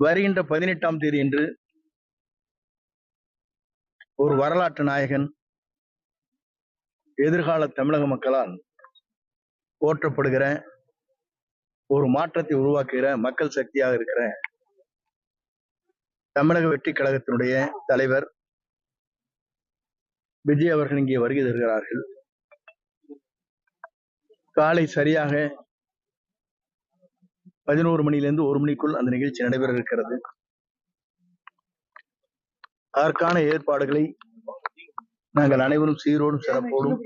வருகின்ற பதினெட்டாம் தேதி என்று ஒரு வரலாற்று நாயகன் எதிர்கால தமிழக மக்களால் போற்றப்படுகிற ஒரு மாற்றத்தை உருவாக்குகிற மக்கள் சக்தியாக இருக்கிற தமிழக வெற்றி கழகத்தினுடைய தலைவர் விஜய் அவர்கள் இங்கே வருகை தருகிறார்கள். காலை சரியாக பதினோரு மணியிலிருந்து ஒரு மணிக்குள் அந்த நிகழ்ச்சி நடைபெற இருக்கிறது. அதற்கான ஏற்பாடுகளை நாங்கள் அனைவரும் சீரோடும் சிறப்போடும்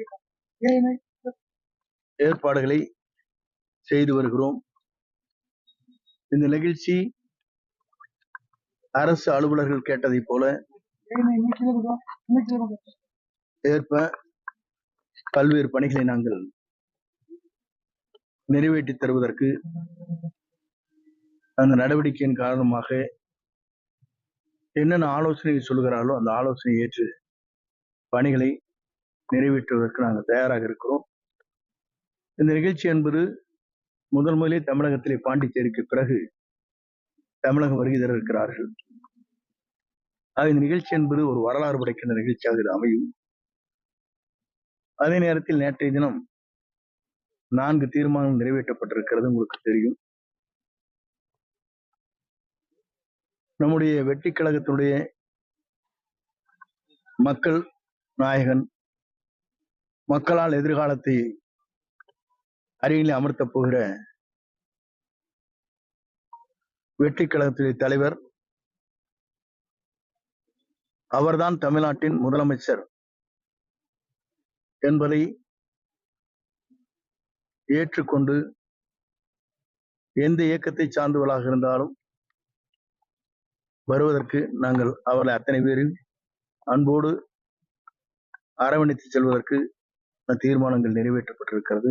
ஏற்பாடுகளை செய்து வருகிறோம். இந்த நிகழ்ச்சி அரசு அலுவலர்கள் கேட்டதைப் போல ஏற்ப பல்வேறு பணிகளை நாங்கள் நிறைவேற்றி தருவதற்கு அந்த நடவடிக்கையின் காரணமாக என்னென்ன ஆலோசனை சொல்கிறாரோ அந்த ஆலோசனை ஏற்று பணிகளை நிறைவேற்றுவதற்கு நாங்கள் தயாராக இருக்கிறோம். இந்த நிகழ்ச்சி என்பது முதல் முதலே தமிழகத்திலே பாண்டிச்சேரிக்கு பிறகு தமிழகம் வருகை தர இருக்கிறார்கள் ஆக இந்த நிகழ்ச்சி என்பது ஒரு வரலாறு படைக்கின்ற நிகழ்ச்சியாக இது அமையும். அதே நேரத்தில் நேற்றைய தினம் நான்கு தீர்மானம் நிறைவேற்றப்பட்டிருக்கிறது உங்களுக்கு தெரியும். நம்முடைய வெற்றி கழகத்தினுடைய மக்கள் நாயகன் மக்களால் எதிர்காலத்தை அருகிலே அமர்த்தப் போகிற வெற்றி கழகத்துடைய தலைவர் அவர்தான் தமிழ்நாட்டின் முதலமைச்சர் என்பதை ஏற்றுக்கொண்டு எந்த இயக்கத்தை சார்ந்தவர்களாக இருந்தாலும் வருவதற்கு நாங்கள் அவர்களை அத்தனை பேரும் அன்போடு அரவணைத்து செல்வதற்கு தீர்மானங்கள் நிறைவேற்றப்பட்டிருக்கிறது.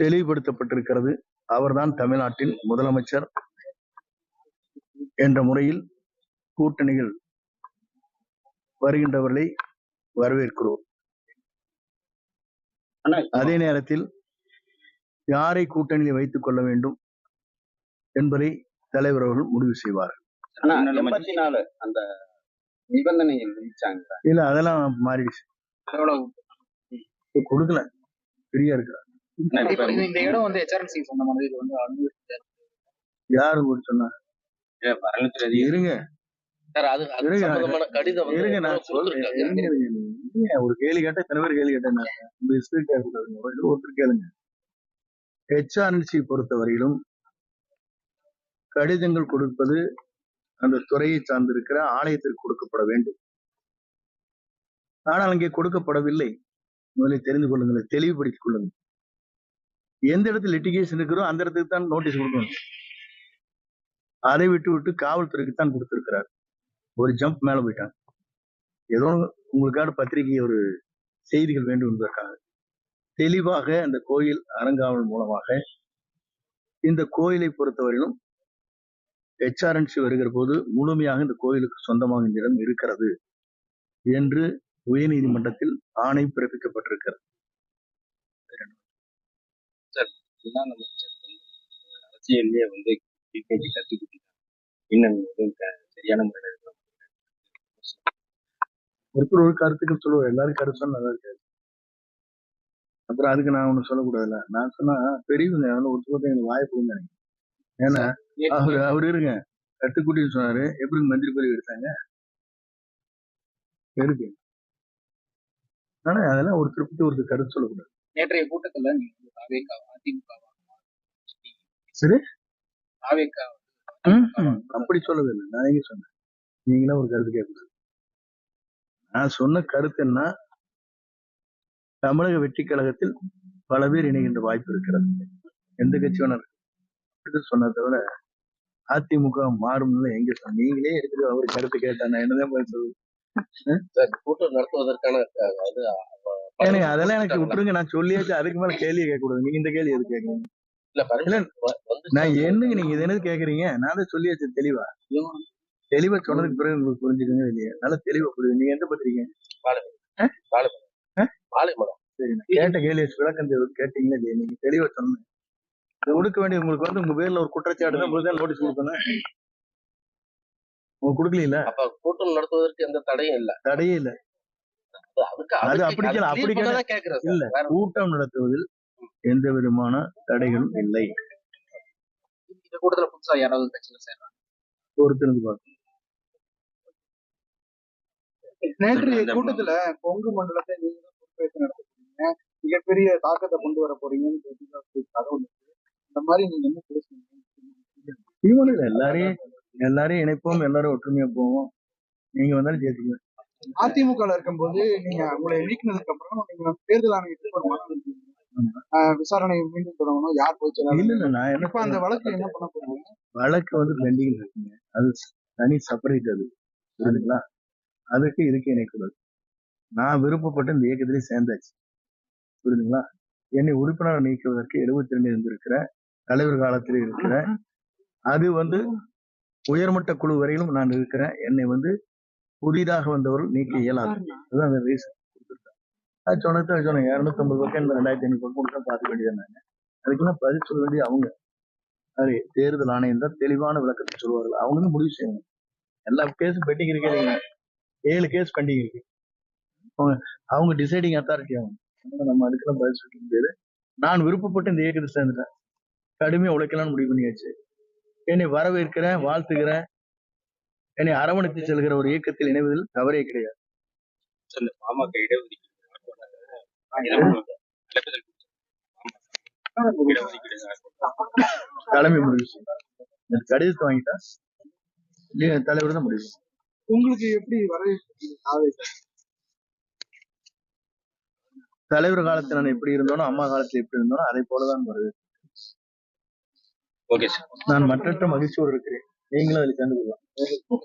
தெளிவுபடுத்தப்பட்டிருக்கிறது. அவர்தான் தமிழ்நாட்டின் முதலமைச்சர் என்ற முறையில் கூட்டணிகள் வருகின்றவர்களை வரவேற்கிறோம். அதே நேரத்தில் யாரை கூட்டணியில் வைத்துக் கொள்ள வேண்டும் என்பதை தலைவர் அவர்கள் முடிவு செய்வார்கள் ஆனா எண்பத்தி நாலு அந்த நிபந்தனைகள் விதிச்சாங்க இல்ல அதெல்லாம் மாறிடுச்சு. கொடுக்கல. ஃப்ரீயா இது- இந்த இடம் வந்து ஹெச்ஆர்என்சி சொந்தமானது இது வந்து அனுமதி யாரு சொன்னா? வரலாற்று இருங்க. ஒரு கேள்வி கேட்டா இத்தனை பேர் கேள்வி கேட்டேன் ஒருத்தர் கேளுங்க. ஹெச்ஆர்என்சி பொறுத்தவரையிலும் கடிதங்கள் கொடுப்பது அந்த துறையை சார்ந்திருக்கிற ஆலயத்திற்கு கொடுக்கப்பட வேண்டும். ஆனால் அங்கே கொடுக்கப்படவில்லை. முதலில் தெரிந்து கொள்ளுங்கள் தெளிவுபடுத்திக் கொள்ளுங்கள். எந்த இடத்துல லிட்டிகேஷன் இருக்கிறோ அந்த இடத்துக்கு தான் நோட்டீஸ் கொடுக்கணும். அதை விட்டு விட்டு காவல்துறைக்கு தான் கொடுத்திருக்கிறார். ஒரு ஜம்ப் மேல போயிட்டாங்க ஏதோ உங்களுக்காக பத்திரிகை ஒரு செய்திகள் வேண்டும் என்பதற்காக. தெளிவாக அந்த கோயில் அறங்காவல் மூலமாக இந்த கோயிலை பொறுத்தவரையிலும் ஹெச்ஆர்என்சி வருகிற போது முழுமையாக இந்த கோயிலுக்கு சொந்தமாக இந்த இடம் இருக்கிறது என்று உயர்நீதிமன்றத்தில் ஆணை பிறப்பிக்கப்பட்டிருக்கிறது. அரசியல்லே வந்து பிகேஜி கத்துக்கிட்டு இன்னும் எதுவும் க- சரியான முறையில். ஒருத்தர் ஒரு கருத்துக்கள் சொல்லுவார். எல்லாரும் கருத்து சொன்னா நல்லா இருக்காது. அப்புறம் அதுக்கு நான் ஒண்ணு சொல்லக்கூடாதுல்ல. நான் சொன்னா பெரியவங்க ஒருத்தர் எனக்கு வாய்ப்பு நினைக்கிறேன் ஏன்னா அவரு அவரு இருங்க. கட்டுக்குட்டின்னு சொன்னாரு. எப்படி மந்திரி பதவி எடுத்தாங்க? இருக்கு ஆனா அதெல்லாம் ஒரு திருப்பி ஒருத்தர் கருத்து சொல்லக்கூடாது. நேற்றைய கூட்டத்துல சரி. அப்படி சொல்லவே இல்லை. நான் எங்க சொன்னேன். நீங்களா ஒரு கருத்து கேட்கக்கூடாது. நான் சொன்ன கருத்து என்ன? தமிழக வெற்றி கழகத்தில் பல பேர் இணைகின்ற வாய்ப்பு இருக்கிறது. எந்த கட்சி வேணா அப்படி சொன்ன தவிர அதிமுக மாறும்னு எங்க நீங்களே எடுத்துட்டு அவர் கருத்து கேட்டா நான் என்னதான் சார் கூட்டம் நடத்துவதற்கான அது அதெல்லாம் எனக்கு விட்டுருங்க. நான் சொல்லியாச்சு அதுக்கு மேல கேள்வி கேட்க கூடாது நீங்க இந்த கேள்வி எது வந்து நான் என்னங்க நீங்க இது என்னது கேக்குறீங்க நான் தான் சொல்லியாச்சு தெளிவா. தெளிவா சொன்னதுக்கு பிறகு உங்களுக்கு புரிஞ்சுக்கங்க இல்லையா. நல்லா தெளிவா புரியுது. நீங்க எந்த பத்திரிக்கை? கேட்ட கேள்வி விளக்கம் கேட்டீங்களா இல்லையா? நீங்க தெளிவா சொன்னேன் இது கொடுக்க வேண்டிய உங்களுக்கு வந்து உங்க பேர்ல ஒரு குற்றச்சாட்டு தான் நோட்டீஸ் கொடுக்கணும். அவங்க கொடுக்கல அப்ப கூட்டம் நடத்துவதற்கு எந்த தடையும் இல்ல. தடையே இல்ல. அது அப்படி அப்படி சார். இல்ல. வேற கூட்டம் நடத்துவதில் எந்த விதமான தடைகளும் இல்லை. இந்த கூட்டத்துல புதுசா யாராவது பொறுத்திருந்து பார்க்கணும் நேற்றைய அந்த- கூட்டத்துல கொங்கு மண்டலத்தை நீங்க தான் பொறுப்பேற்று நடத்துறீங்க மிகப்பெரிய தாக்கத்தை கொண்டு வர போறீங்கன்னு தகவல் இந்த மாதிரி நீங்க என்ன பேசுறீங்க எல்லாரையும் எல்லாரையும் இணைப்போம் எல்லாரும் ஒற்றுமையா போவோம். நீங்க வந்தாலும் சேர்த்துக்குவேன் அதிமுக இருக்கும்போது நீங்க உங்களை நீக்கினதுக்கு அப்புறம் நீங்க தேர்தல் ஆணையத்துக்கு ஒரு மனு விசாரணை மீண்டும் தொடங்கணும். யார் போய் இல்ல இல்ல நான் என்ன இப்ப அந்த வழக்கு என்ன பண்ண போறீங்க வழக்கு வந்து பெண்டிங் இருக்குங்க. அது தனி செப்பரேட் அது. புரியுதுங்களா? அதுக்கு இதுக்கு இணைக்கூடாது. நான் விருப்பப்பட்டு இந்த இயக்கத்திலே சேர்ந்தாச்சு. புரியுதுங்களா? என்னை உறுப்பினர் நீக்குவதற்கு எழுபத்தி ரெண்டு இருந்திருக்கிற தலைவர் காலத்தில் இருக்கிற அது வந்து உயர்மட்ட குழு வரையிலும் நான் இருக்கிறேன். என்னை வந்து புதிதாக வந்தவர்கள் நீக்க இயலாது. அதுதான் அந்த ரீசன் கொடுத்துருக்கேன் அது சொன்னது சொன்னேன். இரநூத்தி ஐம்பது பக்கம் இந்த ரெண்டாயிரத்தி ஐநூறு பக்கம் கொடுத்தா பார்த்துக்க வேண்டியது நாங்க அதுக்கெல்லாம் பதில் சொல்ல வேண்டிய அவங்க. அது தேர்தல் ஆணையம் தான் தெளிவான விளக்கத்தை சொல்லுவார்கள். அவங்க வந்து முடிவு செய்யணும். எல்லா கேஸும் பெண்டிங் இருக்கே ஏழு கேஸ் பெண்டிங் இருக்கு. அவங்க அவங்க டிசைடிங் அத்தாரிட்டி ஆகும் நம்ம அதுக்கெல்லாம் பதில் சொல்ல முடியாது நான் விருப்பப்பட்டு இந்த இயக்கத்தை சேர்ந்துட்டேன். கடுமையா உழைக்கலாம்னு முடிவு பண்ணியாச்சு. என்னை வரவேற்கிறேன் வாழ்த்துகிறேன். என்னை அரவணைத்து செல்கிற ஒரு இயக்கத்தில் இணைவதில் தவறே கிடையாது. தலைமை முடிவு கடிதத்தை வாங்கிட்டா தலைவர் தான் முடிவு. உங்களுக்கு எப்படி வரவேற்பு தலைவர் காலத்துல நான் எப்படி இருந்தோனோ அம்மா காலத்துல எப்படி இருந்தோனோ அதை போலதான் வருது ஓகே சார் நான் மற்றற்ற மகிழ்ச்சியோடு இருக்கிறேன். நீங்களும் அதில் சேர்ந்து கொள்ளலாம்.